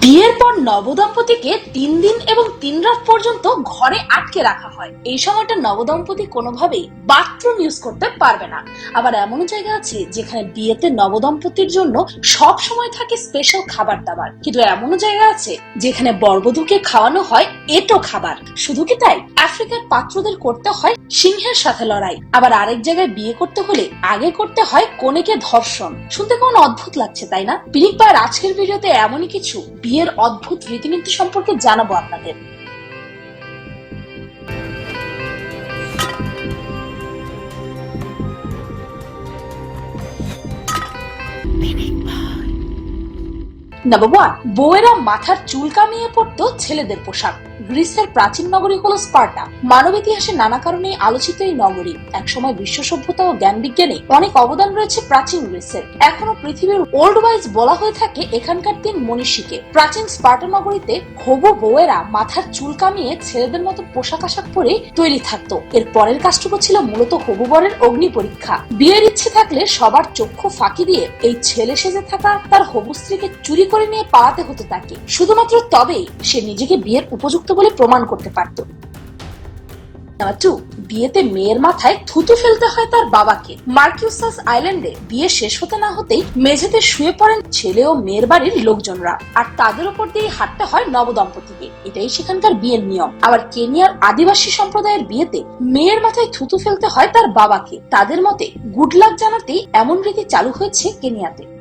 বিয়ের পর নবদম্পতিকে তিন দিন এবং তিন রাত পর্যন্ত ঘরে আটকে রাখা হয়। এই সময়টা নবদম্পতি কোনোভাবেই বাথরুম ইউজ করতে পারবে না। আবার এমন জায়গা আছে যেখানে বিয়েতে নবদম্পতির জন্য সব সময় থাকে স্পেশাল খাবার দাবার। কিন্তু এমনও জায়গা আছে যেখানে বরবধূকে খাওয়ানো হয় এটো খাবার। শুধু কি তাই? আফ্রিকার পাত্রদের করতে হয় সিংহের সাথে লড়াই। আবার আরেক জায়গায় বিয়ে করতে হলে আগে করতে হয় কনেকে ধর্ষণ। শুনতে কেমন অদ্ভুত লাগছে, তাই না? পিনিক আজকের ভিডিওতে এমনই কিছু? বিয়ের অদ্ভুত রীতিনীতি সম্পর্কে জানাব আপনাদের। নাম্বার ওয়ান বউয়েরা মাথার চুল কামিয়ে পড়তো ছেলেদের পোশাক। গ্রিসের প্রাচীন নগরী হলো স্পার্টা। মানব ইতিহাসে নানা কারণে আলোচিত এই নগরী। একসময় বিশ্ব সভ্যতা ও জ্ঞান বিজ্ঞানে অনেক অবদান রয়েছে প্রাচীন গ্রিসের। এখনও পৃথিবীর ওল্ড ওয়াইজ বলা হয়ে থাকে এখানকার তিন মনীষীকে। প্রাচীন স্পার্টা নগরীতে হবু বউয়েরা মাথার চুল কামিয়ে ছেলেদের মতো পোশাক আশাক পরে তৈরি থাকতো। এর পরের কাজটুকু ছিল মূলত হবু বরের অগ্নি পরীক্ষা। বিয়ের ইচ্ছে থাকলে সবার চক্ষু ফাঁকি দিয়ে এই ছেলে সেজে থাকা তার হবু স্ত্রীকে চুরি করে নিয়ে পালাতে হতো তাকে। শুধুমাত্র তবেই সে নিজেকে বিয়ের উপযুক্ত বলে প্রমাণ করতে পারত। বিয়েতে মেয়ের মাথায় থুতু ফেলতে হয় তার বাবাকে। মার্কিউসাস আইল্যান্ডে বিয়ে শেষ হতে না হতেই মেঝেতে শুয়ে পড়েন ছেলে ও মেয়ের বাড়ির লোকজনরা। আর তাদের উপর দিয়ে হাঁটতে হয় নবদম্পতিকে। এটাই সেখানকার বিয়ের নিয়ম। আবার কেনিয়ার আদিবাসী সম্প্রদায়ের বিয়েতে মেয়ের মাথায় থুতু ফেলতে হয় তার বাবাকে। তাদের মতে গুড লাক জানাতেই এমন রীতি চালু হয়েছে কেনিয়াতে।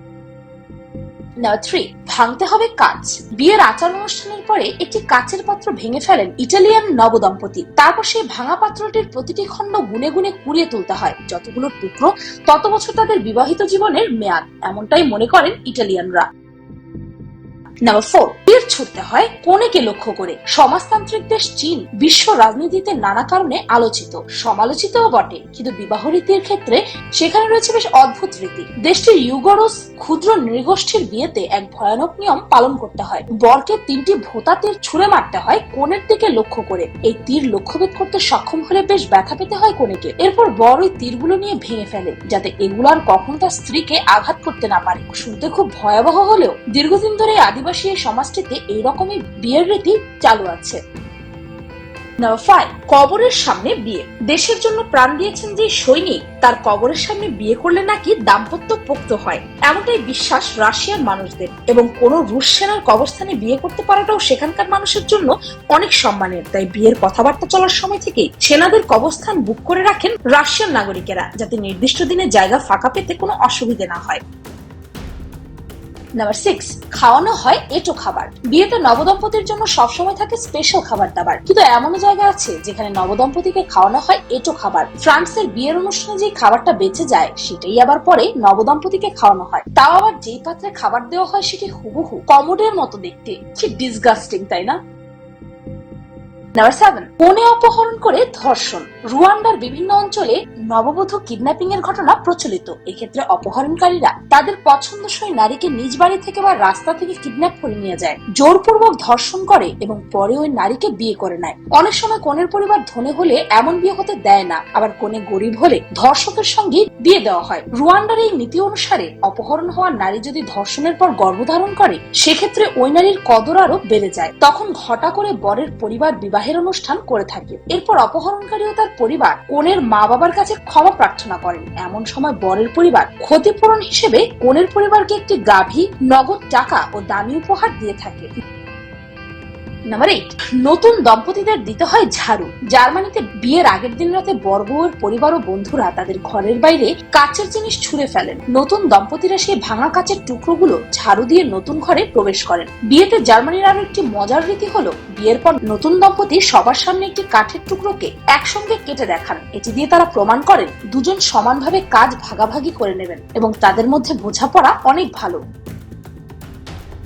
থ্রি ভাঙতে হবে কাঁচ বিয়ের আচার অনুষ্ঠানের পরে একটি কাচের পাত্র ভেঙে ফেলেন ইটালিয়ান নবদম্পতি। তারপর সেই ভাঙা পাত্রটির প্রতিটি খণ্ড গুনে গুনে কুড়িয়ে তুলতে হয়। যতগুলো টুকরো, তত বছর তাদের বিবাহিত জীবনের মেয়াদ, এমনটাই মনে করেন ইটালিয়ানরা। নাম্বার ফোর ছুটতে হয় কোনেকে লক্ষ্য করে? সমাজতান্ত্রিক দেশ চীন বিশ্ব রাজনীতিতে নানা কারণে আলোচিত। সমালোচিতও বটে। কিন্তু বিবাহ রীতির ক্ষেত্রে সেখানে রয়েছে বেশ অদ্ভুত রীতি। দেশটির ইউগরস ক্ষুদ্র নৃগোষ্ঠীর বিয়েতে এক ভয়ানক নিয়ম পালন করতে হয়। বরকে তিনটি ভোতা তীর ছুঁড়ে মারতে হয় কোণের দিকে লক্ষ্য করে। এই তীর লক্ষ্যভেদ করতে সক্ষম হলে বেশ ব্যথা পেতে হয় কোনেকে এরপর বর ওই তীরগুলো নিয়ে ভেঙে ফেলে, যাতে এগুলো আর কখনো তার স্ত্রীকে আঘাত করতে না পারে। শুনতে খুব ভয়াবহ হলেও দীর্ঘদিন ধরে আদিবাসী এই সমাজটিতে এইরকমই বিয়ের রীতি চালু আছে। কবরের সামনে বিয়ে। দেশের জন্য প্রাণ দিয়েছেন যে সৈনিক, তার কবরের সামনে বিয়ে করলে নাকি দাম্পত্য পোক্ত হয়। এমনটাই বিশ্বাস রাশিয়ার মানুষদের। এবং কোন রুশ সেনার কবরস্থানে বিয়ে করতে পারাটাও সেখানকার মানুষের জন্য অনেক সম্মানের। তাই বিয়ের কথাবার্তা চলার সময় থেকেই সেনাদের কবরস্থান বুক করে রাখেন রাশিয়ার নাগরিকেরা, যাতে নির্দিষ্ট দিনে জায়গা ফাঁকা পেতে কোনো অসুবিধে না হয়। নাম্বার সিক্স খাওয়ানো হয় এটো খাবার। বিয়েতে নবদম্পতির জন্য সবসময় থাকে স্পেশাল খাবার দাবার। কিন্তু এমন জায়গা আছে যেখানে নবদম্পতিকে খাওয়ানো হয় এটো খাবার। ফ্রান্সের বিয়ের অনুষ্ঠানে যে খাবারটা বেঁচে যায়, সেটাই আবার পরে নবদম্পতিকে খাওয়ানো হয়। তাও আবার যেই পাত্রে খাবার দেওয়া হয়, সেটি হুবহু কমোডের মতো দেখতে। কি ডিসগাস্টিং তাই না? নাম্বার সেভেন কোণে অপহরণ করে ধর্ষণ। রুয়ান্ডার বিভিন্ন অঞ্চলে নববধূ কিডন্যাপিং এর ঘটনা প্রচলিত। এক্ষেত্রে অপহরণকারীরা তাদের পছন্দসই নারীকে নিজ বাড়ি থেকে বা রাস্তা থেকে কিডন্যাপ করে নিয়ে যায়। জোরপূর্বক ধর্ষণ করে এবং পরে ওই নারীকে বিয়ে করে নেয়। অনেক সময় কনের পরিবার ধনী হলে এমন বিয়ে হতে দেয় না। আবার কনে গরিব হলে ধর্ষকের সঙ্গে বিয়ে দেওয়া হয়। রুয়ান্ডার এই নীতি অনুসারে অপহরণ হওয়া নারী যদি ধর্ষণের পর গর্ভধারণ করে, সেক্ষেত্রে ওই নারীর কদর আরও বেড়ে যায়। তখন ঘটা করে বরের পরিবার বিবাহের অনুষ্ঠান করে থাকে। এরপর অপহরণকারী ও তার পরিবার কনের মা বাবার কাছে ক্ষমা প্রার্থনা করেন। এমন সময় বরের পরিবার ক্ষতিপূরণ হিসেবে কনের পরিবারকে একটি গাভী, নগদ টাকা ও দামি উপহার দিয়ে থাকে। নাম্বার এইট নতুন দম্পতিদের দিতে হয় ঝাড়ু। জার্মানিতে বিয়ের আগের দিন রাতে বর বউয়ের পরিবার ও বন্ধুরা তাদের ঘরের বাইরে কাচের জিনিস ছুঁড়ে ফেলেন। নতুন দম্পতিরা সেই ভাঙা কাচের টুকরোগুলো ঝাড়ু দিয়ে নতুন ঘরে প্রবেশ করেন। বিয়েতে জার্মানির আরও একটি মজার রীতি হলো, বিয়ের পর নতুন দম্পতি সবার সামনে একটি কাঠের টুকরোকে একসঙ্গে কেটে দেখান। এটি দিয়ে তারা প্রমাণ করেন, দুজন সমানভাবে কাজ ভাগাভাগি করে নেবেন এবং তাদের মধ্যে বোঝাপড়া অনেক ভালো।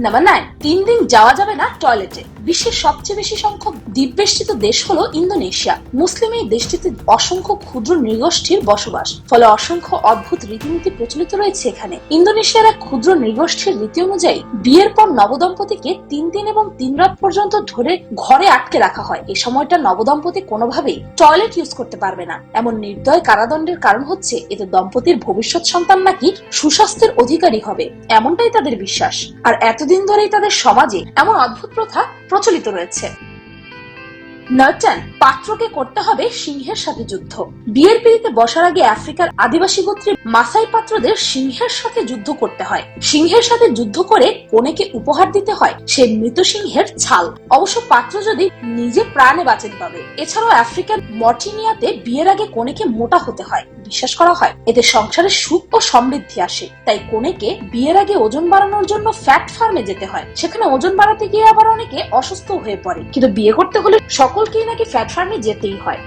নাম্বার নাইন তিন দিন যাওয়া যাবে না টয়লেটে বিশ্বের সবচেয়ে বেশি সংখ্যক দ্বীপবেষ্টিত দেশ হলো ইন্দোনেশিয়া। মুসলিম এই দেশটিতে অসংখ্য ক্ষুদ্র নৃগোষ্ঠীর বসবাস, ফলে অসংখ্য অদ্ভুত রীতিনীতি প্রচলিত রয়েছে এখানে। ইন্দোনেশিয়ার এক ক্ষুদ্র নৃগোষ্ঠীর রীতি অনুযায়ী, বিয়ের পর নবদম্পতিকে তিন দিন এবং তিন রাত পর্যন্ত ধরে ঘরে আটকে রাখা হয়। এই সময়টা নবদম্পতি কোনোভাবেই টয়লেট ইউজ করতে পারবে না। এমন নির্দয় কারাদণ্ডের কারণ হচ্ছে, এতে দম্পতির ভবিষ্যৎ সন্তান নাকি সুস্বাস্থ্যের অধিকারী হবে, এমনটাই তাদের বিশ্বাস। আর এত এতদিন ধরেই তাদের সমাজে এমন অদ্ভুত প্রথা প্রচলিত রয়েছে। নার্টন পাত্রকে করতে হবে সিংহের সাথে যুদ্ধ। বিয়ের পিড়িতে বসার আগে আফ্রিকার আদিবাসী গোত্রের মাসাই পাত্রদের সিংহের সাথে যুদ্ধ করতে হয়। সিংহের সাথে যুদ্ধ করে কনেকে উপহার দিতে হয় সে মৃত সিংহের ছাল। অবশ্য পাত্র যদি নিজে প্রাণে বাঁচেন তবে। এছাড়াও আফ্রিকার মর্টিনিয়াতে বিয়ের আগে কনেকে মোটা হতে হয়। বিশ্বাস করা হয়? এতে সংসারে সুখ ও সমৃদ্ধি আসে। তাই কোনেকে বিয়ের আগে ওজন বাড়ানোর জন্য ফ্যাট ফার্মে যেতে হয়। সেখানে ওজন বাড়াতে গিয়ে আবার অনেকে অসুস্থ হয়ে পড়ে। কিন্তু বিয়ে করতে হলে সকলকেই নাকি ফ্যাট ফার্মে যেতেই হয়।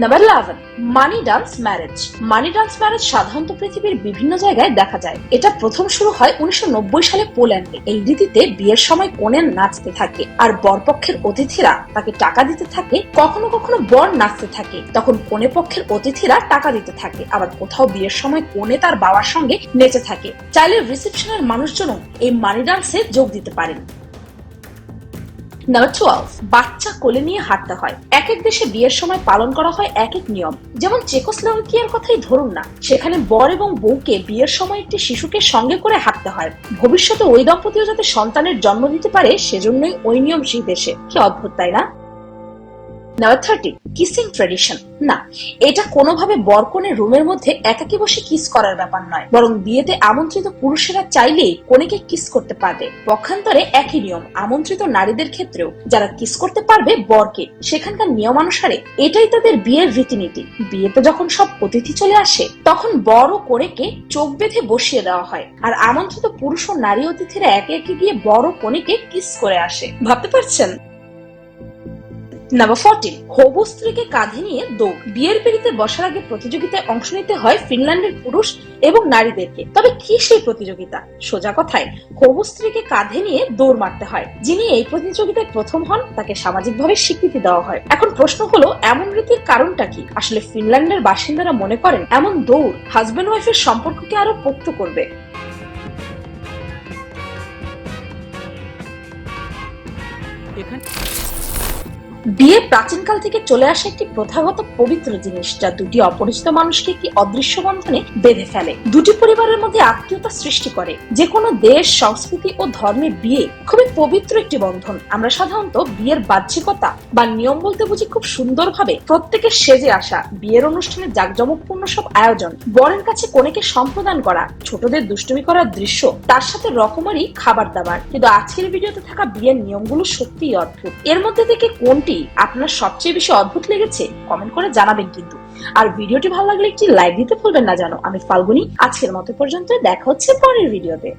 Number eleven money dance marriage money dance marriage সাধারণত পৃথিবীর বিভিন্ন জায়গায় দেখা যায়। এটা প্রথম শুরু হয় উনিশশো সালে পোল্যান্ডে। এই রীতিতে বিয়ের সময় কনের নাচতে থাকে আর বরপক্ষের অতিথিরা তাকে টাকা দিতে থাকে, কখনো কখনো বর নাচতে থাকে। তখন কনে পক্ষের অতিথিরা টাকা দিতে থাকে, আবার কোথাও বিয়ের সময় কনে তার বাবার সঙ্গে নেচে থাকে। চাইলে রিসেপশনের মানুষজনও এই মানি ডান্সে যোগ দিতে পারেন। নাম্বার টুয়েলভ বাচ্চা কোলে নিয়ে হাঁটতে হয়। এক এক দেশে বিয়ের সময় পালন করা হয় এক এক নিয়ম। যেমন চেকোস্লোভাকিয়ার কথাই ধরুন না, সেখানে বর এবং বউকে বিয়ের সময় একটি শিশুকে সঙ্গে করে হাঁটতে হয়। ভবিষ্যতে ওই দম্পতিও যাতে সন্তানের জন্ম দিতে পারে, সেজন্যই ওই নিয়ম সেই দেশে। কি অদ্ভুত, তাই না? নাম্বার থার্টি কিসিং ট্রেডিশন না, এটা কোনোভাবে বরকনের রুমের মধ্যে একাকি বসে কিস করার ব্যাপার নয়। বরং বিয়েতে আমন্ত্রিত পুরুষেরা চাইলেই কনেকে কিস করতে পারবে। পক্ষান্তরে একই নিয়ম, আমন্ত্রিত নারীদের ক্ষেত্রেও। যারা কিস করতে পারবে বরকে, সেখানকার এটাই তাদের বিয়ের রীতিনীতি। বিয়েতে যখন সব অতিথি চলে আসে, তখন বর ও কনেকে চোখ বেঁধে বসিয়ে দেওয়া হয়। আর আমন্ত্রিত পুরুষ ও নারী অতিথিরা একে একে গিয়ে বড় কনেকে কিস করে আসে। ভাবতে পারছেন? নাম্বার ফোরটিন হবু স্ত্রীকে কাঁধে নিয়ে দৌড়। বিয়ের পিড়িতে বসার আগে প্রতিযোগিতায় অংশ নিতে হয় ফিনল্যান্ডের পুরুষ এবং নারীদেরকে। তবে কি সেই প্রতিযোগিতা? সোজা কথায়, হবু স্ত্রীকে কাঁধে নিয়ে দৌড় মারতে হয়। যিনি এই প্রতিযোগিতায় প্রথম হন, তাকে সামাজিকভাবে স্বীকৃতি দেওয়া হয়। এখন প্রশ্ন হলো, এমন রীতির কারণটা কি? আসলে ফিনল্যান্ডের বাসিন্দারা মনে করেন, এমন দৌড় হাজবেন্ড ওয়াইফের সম্পর্ককে আরও পোক্ত করবে। এখানে বিয়ে প্রাচীনকাল থেকে চলে আসা একটি প্রথাগত পবিত্র জিনিস যা দুটি অপরিচিত মানুষকে একটি অদৃশ্য বন্ধনে বেঁধে ফেলে। দুটি পরিবারের মধ্যে আত্মীয়তা সৃষ্টি করে। যে কোনো দেশ, সংস্কৃতি ও ধর্মে বিয়ে খুবই পবিত্র একটি বন্ধন। আমরা সাধারণত বিয়ের বাহ্যিকতা বা নিয়ম বলতে বুঝি খুব সুন্দরভাবে প্রত্যেকে সেজে আসা, বিয়ের অনুষ্ঠানে জাঁকজমকপূর্ণ সব আয়োজন, বরের কাছে কনেকে সম্প্রদান করা, ছোটদের দুষ্টুমি করার দৃশ্য, তার সাথে রকমারি খাবার দাবার। কিন্তু আজকের ভিডিওতে থাকা বিয়ের নিয়মগুলো সত্যিই অদ্ভুত। এর মধ্যে থেকে কোনটি আপনার সবচেয়ে বেশি অদ্ভুত লেগেছে, কমেন্ট করে জানাবেন কিন্তু। আর ভিডিওটি ভালো লাগলে একটি লাইক দিতে ভুলবেন না জানো। আমি ফাল্গুনি, আজকের মতো পর্যন্ত দেখা হচ্ছে পরের ভিডিওতে।